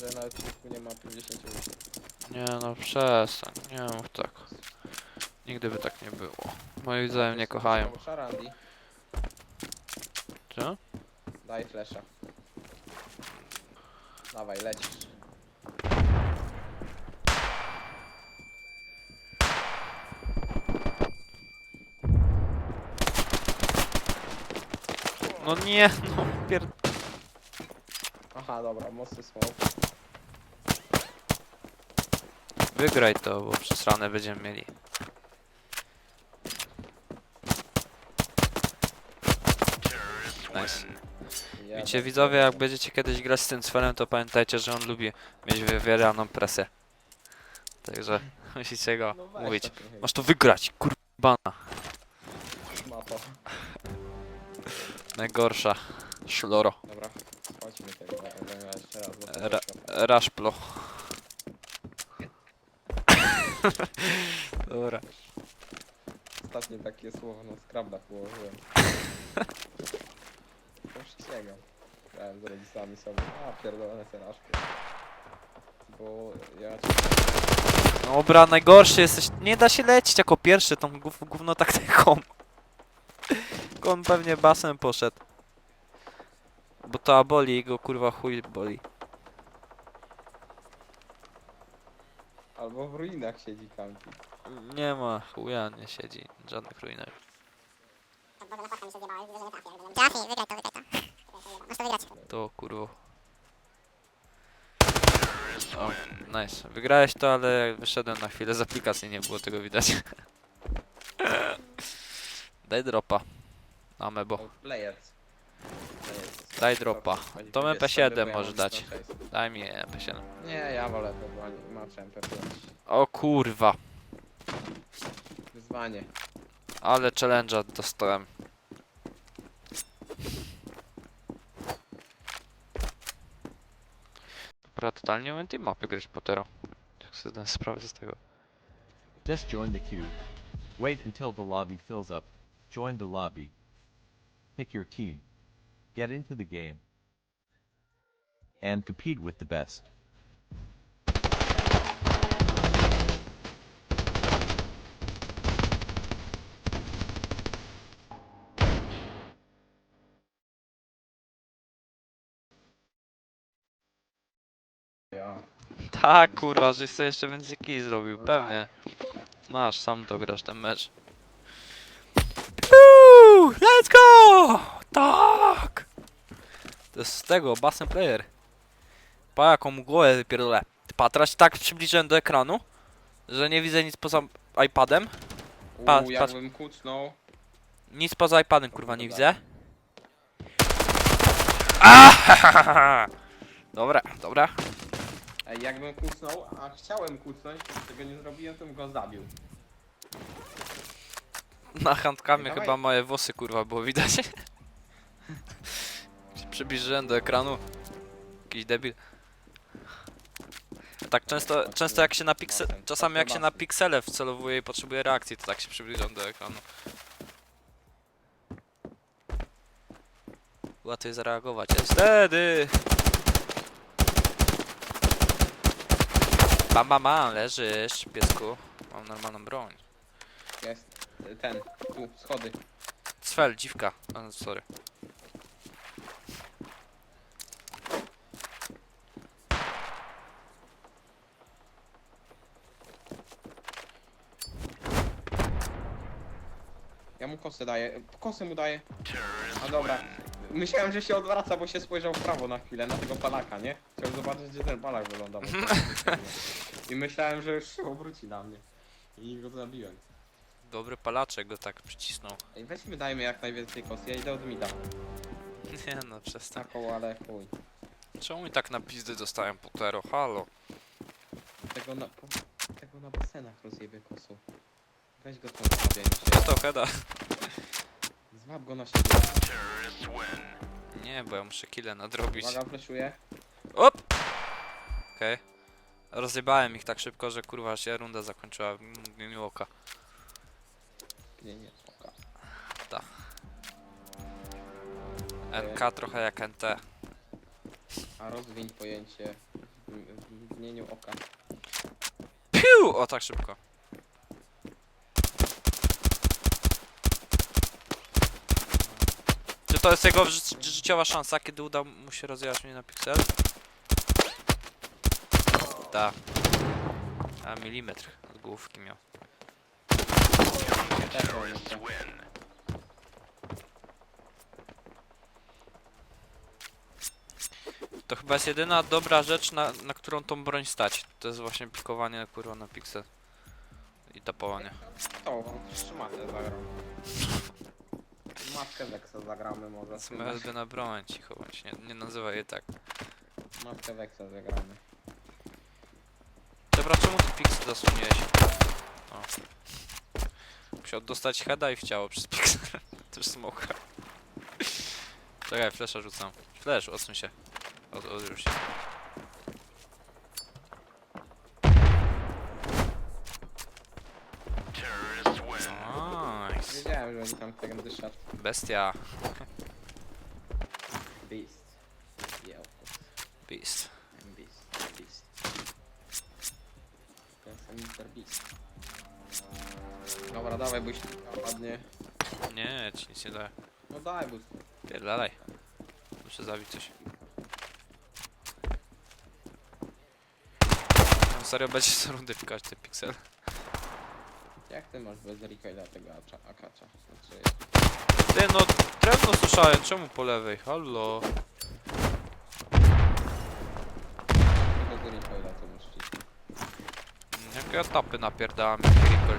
że na odcinku nie ma 50 minut. Nie no, przestań, nie mów tak. Nigdy by tak nie było. Moi widzowie mnie kochają. Szarandi, Co? daj flesza. Dawaj, lecisz. No nie, no pier... Aha, dobra, mocny smoke. Wygraj to, bo przesrane będziemy mieli. Nice. Widzicie widzowie, jak będziecie kiedyś grać z tym cfelem, to pamiętajcie, że on lubi mieć wywieraną presję. Także musicie go No weź mówić. trochę. Masz to wygrać, kurbana. Ma to. Najgorsza. Szloro. Dobra, chodźmy tego, Ra troszkę- raszplo. Dobra. Ostatnie takie słowo na skrabdach położyłem. Już sięgam. Grałem z rodzicami sobie. A, pierdolone seraszki. Bo ja Dobra, najgorszy jesteś. Nie da się lecieć jako pierwszy tą gów gówno taktyką. Tylko On pewnie basem poszedł. Bo to aboli i go kurwa chuj boli. Albo w ruinach siedzi kampi. Nie ma chuja, nie siedzi. Żadnych ruinach. Trafi, wygraj to, wygraj to. Masz to wygrać. To kurwa. O, nice. Wygrałeś to, ale jak wyszedłem na chwilę z aplikacji, nie było tego widać. Daj dropa. Amebo. Players. Daj dropa. To po MP7 PS4, bo ja możesz mam dać. Daj mi MP7. Nie, ja wolę to, bo nie ma MP5. O kurwa. Wyzwanie. Ale challenge'a dostałem. Dobra, totalnie umiem tej mapy grać Potero. Jak sobie zdałem sprawę z tego. Just join the queue. Wait until the lobby fills up. Join the lobby. Pick your team. Get into the game. And compete with the best. Tak, kurwa, że sobie jeszcze więcej kij zrobił, pewnie. Masz, sam to grasz ten mecz. Let's go! Tak! To jest z tego, Basen Player. Pa jaką głowę wypierdolę. Pa, teraz się tak przybliżyłem do ekranu, że nie widzę nic poza iPadem. Patrz, Uuu, patrz. jakbym kucnął. Nic poza iPadem, kurwa, nie widzę. Ah! Dobra, dobra. Ej, jakbym kucnął, a chciałem kucnąć, tego nie zrobiłem, to bym go zabił. Na handkamie Dawaj. chyba moje włosy kurwa było widać. Przybliżyłem do ekranu. Jakiś debil. Tak często, często jak się na piksel, czasami jak się na piksele wcelowuje i potrzebuje reakcji, to tak się przybliżam do ekranu. Łatwiej zareagować. Jest wtedy! Bam, bam, bam, leżysz, piesku. Mam normalną broń. Jest. Ten. Tu, schody. Cfel, dziwka. O, sorry. Ja mu kosę daję. Kosę mu daję. A dobra. Myślałem, że się odwraca, bo się spojrzał w prawo na chwilę, na tego palaka, nie? Chciał zobaczyć, gdzie ten palak wygląda. bo to- I myślałem, że już się obróci na mnie. I go zabiłem. Dobry palaczek go tak przycisnął. Ej, weźmy dajmy jak najwięcej kos. Ja idę od mida. Nie no, przestań. Taką, ale chuj. Czemu mi tak na pizdy dostałem potero? Halo. Tego na, po, tego na basenach rozjebie kosu. Weź go złapię Ja to heada. Złap go na siebie. Nie, bo ja muszę kile nadrobić. Uwaga, fleszuję. Op! Okej. Rozjebałem ich tak szybko, że kurwa się runda zakończyła w mgnieniu oka. Nie, nie, oka. NK trochę jak NT. A rozwiń pojęcie w mgnieniu oka. Piu! O, tak szybko. To jest jego ży życiowa szansa, kiedy uda mu się rozjechać mnie na piksel? Tak. A milimetr od główki miał. To. Chyba jest jedyna dobra rzecz, na, na którą tą broń stać. To jest właśnie pikowanie kurwa na piksel. I tapowanie. To, szmatę zagram. Matkę Wexa zagramy może. CMLB na broń, cicho bądź, nie, nie nazywaj jej tak. Matkę Wexa zagramy. Dobra, czemu ty piksel zasłoniłeś? O. Musiał dostać heada i w ciało przez piksel. Też smoka. Czekaj, flesza rzucam. Flash, odsuń się. Od, odwróć się. Bestia. Beast. Yeah, of course. Beast. I'm Beast. Beast. To jest Mr. Beast. Dobra, dawaj, byś ładnie. Nie, ci nic nie daje. No daj, boost. Pierdalaj. Muszę zabić coś. No serio będzie co rundy pikać te piksel. Jak ty masz bez recoila tego acza, akacza? Znaczy, Ty no, drewno słyszałem, czemu po lewej? Hallo. bez recoila to masz cheat. Jak ja tapy napierdałem, jak Ripple.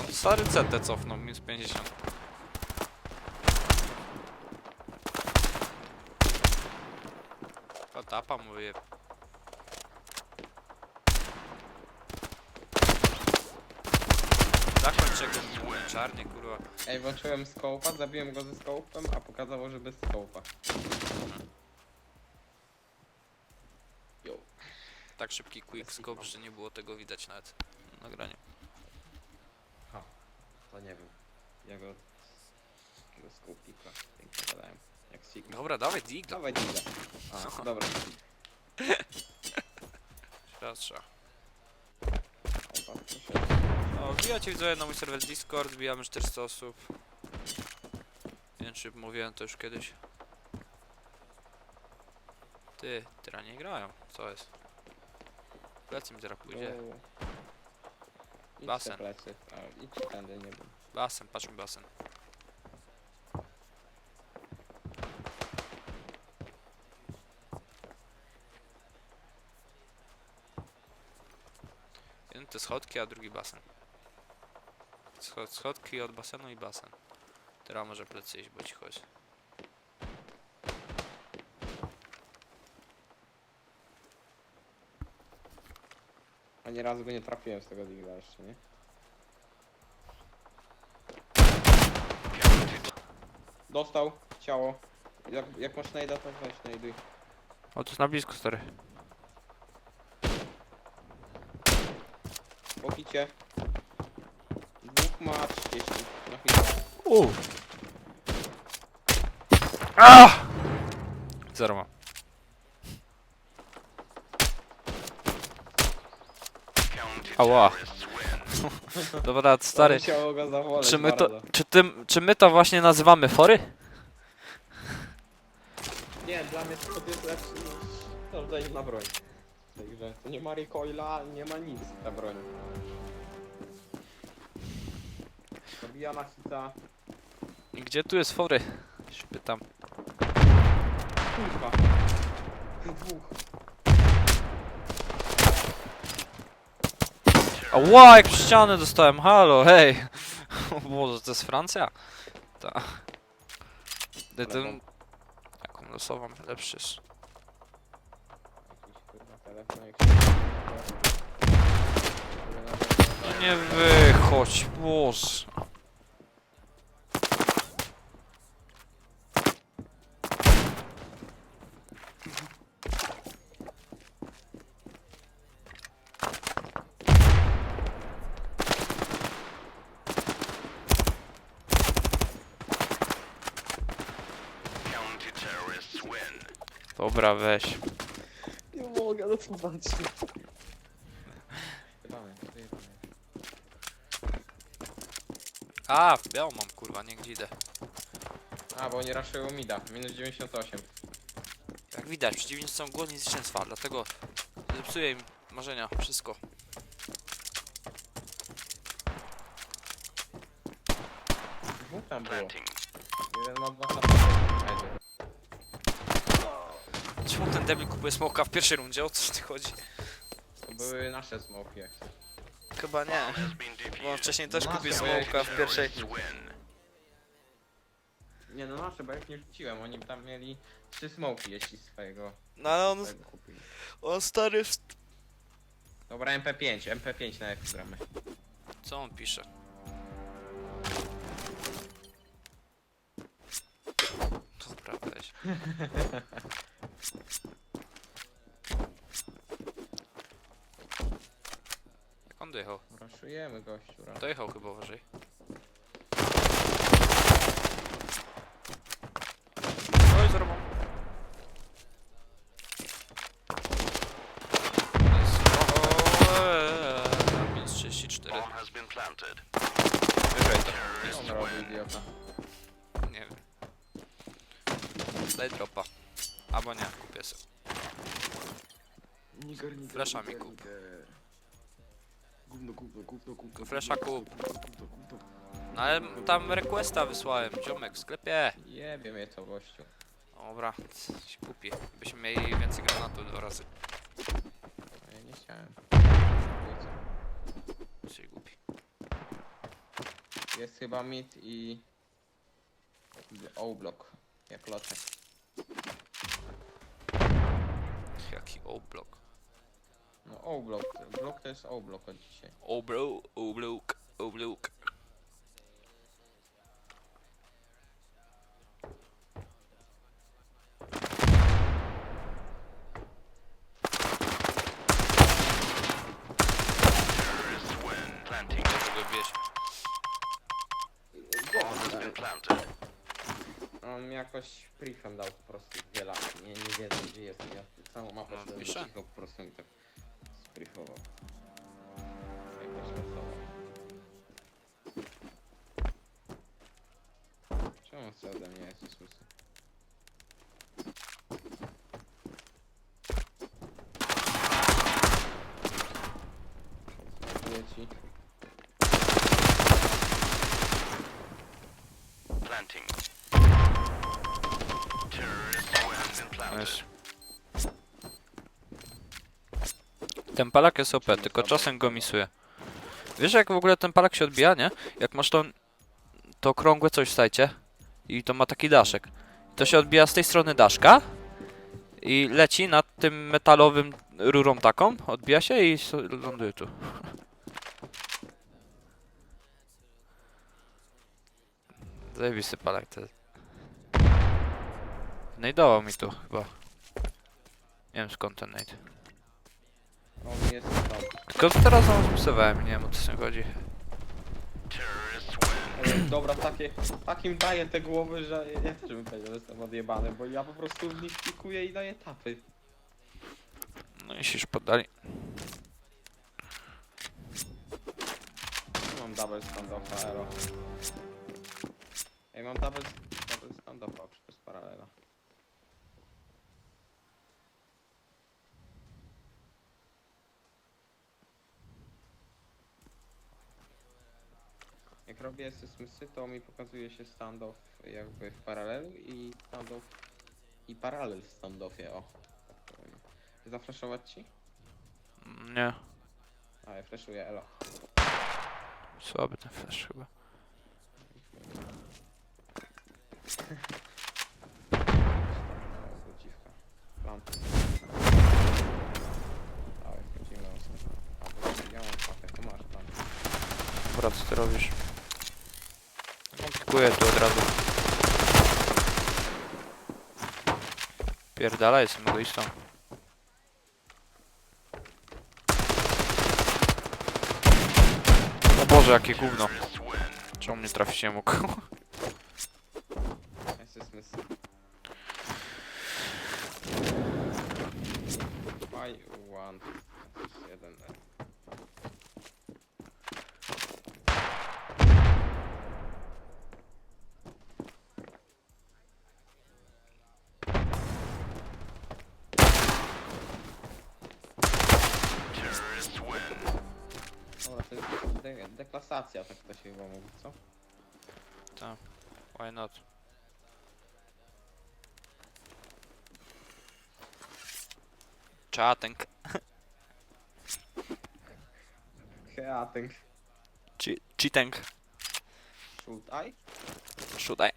On stary CT cofnął, minus 50. A tapa mówię. Zakończę go czarnie, kurwa. Ej, włączyłem scope'a, zabiłem go ze scope'em, a pokazało, że bez. Yo. Tak szybki quickscope, że nie było tego widać nawet na nagraniu. To nie wiem. Ja go... Takiego scope'ika pięknie gadałem. Jak Sigma. Dobra, dawaj digla. Dawaj Diga. A, dobra. Raz trzeba. Opa, proszę. O, wbijacie widzowie na mój serwer Discord, wbijamy 400 osób. Nie wiem czy mówiłem to już kiedyś. Ty, teraz nie grają, co jest? Plecy mi zaraz pójdzie. Idź Basen. te plecy. A, idź tędy, nie wiem. Basen, patrz mi basen. Jeden to schodki, a drugi basen. Schod schodki od basenu i basen. Teraz może plecy iść, bo ci chodzi. Ani razu go nie trafiłem z tego Digla jeszcze, nie? Dostał ciało. Jak, jak masz najda, to weź najduj. O, to jest na blisko, stary. Po hicie. Dwóch ma 30 na chwilę. U. Ah! Zero ma. Ała. Dobra, stary. Musiało go zawoleć Czy my to, bardzo. czy, tym, czy my to właśnie nazywamy fory? Nie, dla mnie to jest lepszy niż każda inna broń. Także to nie ma recoila, nie ma nic ta broń. Zabijana hita. I Gdzie tu jest fory? Się pytam. Kurwa. Dwóch. Ała, jak w ścianę dostałem, halo, hej! O Boże, to jest Francja? Ta. Ty tym... Jaką losową, lepszy jest. Jakiś kurwa telefon jak się... No nie wychodź, Boże. Dobra, weź. Nie mogę, no to patrzcie. Wyjebane, wyjebane. A, białą mam, kurwa, nie gdzie idę. A, bo oni raszują mida. Minus 98. Jak widać, przeciwnicy są głodni zwycięstwa, dlatego zepsuję im marzenia, wszystko. Dwóch tam było. Jeden ma dwa HP. Ten debil kupuje smoka w pierwszej rundzie? O co ci chodzi? To były nasze smoki jak. Chyba nie. Bo on wcześniej też No, kupił smoka w pierwszej. Nie no nasze, bo jak nie rzuciłem, oni tam mieli trzy smoki jeśli swojego, No ale on, swojego kupili. on stary... Dobra, MP5, MP5 na F gramy. Co on pisze? Dobra, weź. Jak on dojechał? Raszujemy gościu, raz. Dojechał chyba uważaj. Oj, zarobam. Minus 34. Wyżej to. On robił idiota. Nie wiem. Daj dropa. Albo nie, kupię sobie. Niger, niger, Flesza mi niger, kup. niger. Gówno, gówno, gówno, gówno. Flesza gówno, kup. gówno, gówno, gówno. No ale tam requesta wysłałem, ziomek w sklepie. Jebie mnie to gościu. Dobra, się kupi. Byśmy mieli więcej granatu do razy. A Ja nie chciałem. Wiecie. Się kupi. Jest chyba mid i... O-block. Jak loczek. Jaki oblok. No O-block. Block to jest O-block od dzisiaj. Obro, oblok, oblok. Nie tego wieś. On mi jakoś briefem dał po prostu dwie lata. Nie, nie wiedzą gdzie jest. Ja całą mapę No, sobie cicho po prostu mi tak chce ode mnie? Dziękuję ci. Weź. Ten palak jest OP, tylko czasem go misuje. Wiesz jak w ogóle ten palak się odbija, nie? Jak masz to, to okrągłe coś w sajcie i to ma taki daszek. To się odbija z tej strony daszka i leci nad tym metalowym rurą taką, odbija się i ląduje tu. Zajebisty palak to jest. Znajdował mi tu chyba. Nie wiem skąd ten nade. On jest tam. Tylko teraz znowu zmisowałem, nie wiem o co z tym chodzi. Dobra, takie, takim daję te głowy, że ja też bym powiedział, że jestem odjebany, bo ja po prostu w nich pikuję i daję tapy. No i się już poddali. Mam double elo. Ej, mam double, double standoffa przez paralela. Robię SSMSy, to mi pokazuje się standoff jakby w paralelu i standoff i paralel w standoffie, o. tak powiem. Zaflaszować ci? Nie, A, ja flashuję, elo. słaby ten flash chyba. Dziwka. Lampy. Dawaj, wchodzimy ostro. A, bo ja mam pakę, to masz lampy. Dobra, co ty robisz? Komplikuję tu od razu. Pierdala, jestem egoistą. O Boże, jakie gówno. Czemu mnie trafić nie mógł? SSMS. Y1 plus de deklasacja, tak to się chyba mówi, co? Tak. Why not? Chatting. Creating. Che- cheating. Should I? Should I?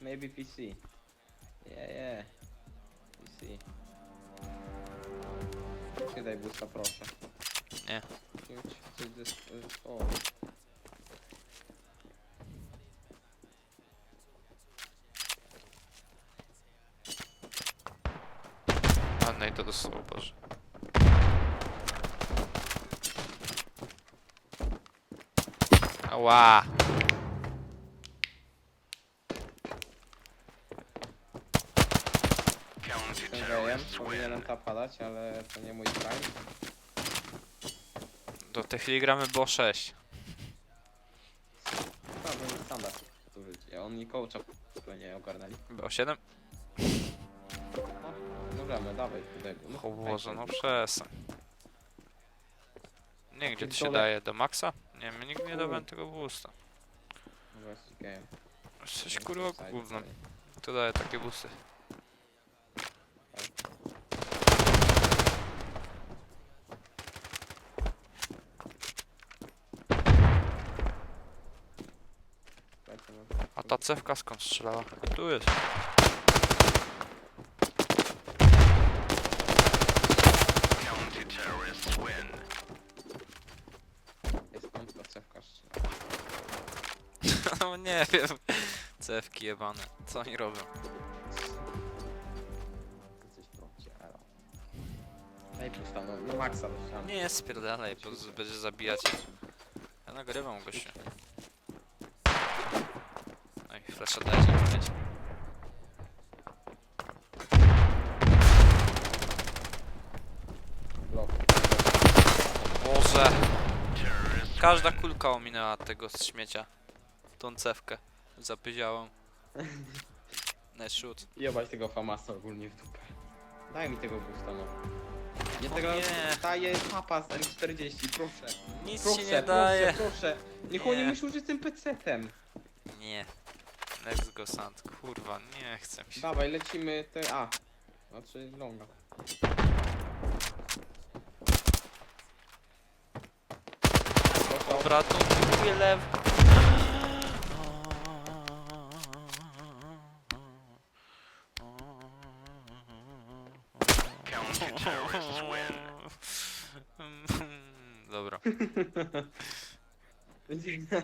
Maybe PC. Yeah, yeah. PC. Nie daj boosta, proszę. Nie. Coś- coś dys- O, A no i to dostało, Boże. Ała! Gejem, powinienem ta padać, ale to nie mój. Do tej chwili gramy było 6. To był standard. Tu życie. Oni coacha w nie ogarnęli. Było 7? No, możemy, dawaj tutaj. No, O Boże, no przestań. Nie, gdzie to się daje? Do maksa? Nie, my nigdy nie dawałem tego boosta. Nie, kurwa side. To daje takie boosty. Słuchajcie, no. A ta cewka skąd strzelała? Tu jest. Jest kątka cewka No nie wiem. Cewki jebane. Co oni robią? Coś elo. Daj pusta, no, no maksa dostałem. Nie, spierdalaj, bo z- będziesz zabijać. Ja nagrywam gościu. No i flasha dajcie mieć. Blok. Boże! Każda kulka ominęła tego z śmiecia. Tą cewkę. Zapyziałam. Nice shoot. Jebać tego famasa ogólnie w dupę. Daj mi tego boosta, no. Nie tego nie. daje papa z M40, proszę. Nic Proszę, ci nie proszę, daje. proszę. Niech Nie. oni myślą, że jestem PC-tem. Nie. Let's go sand. Kurwa, nie chcę mi się. Dawaj, lecimy te A. Znaczy longa. Dobra, to dziękuję lew. Dobra. Będzie miał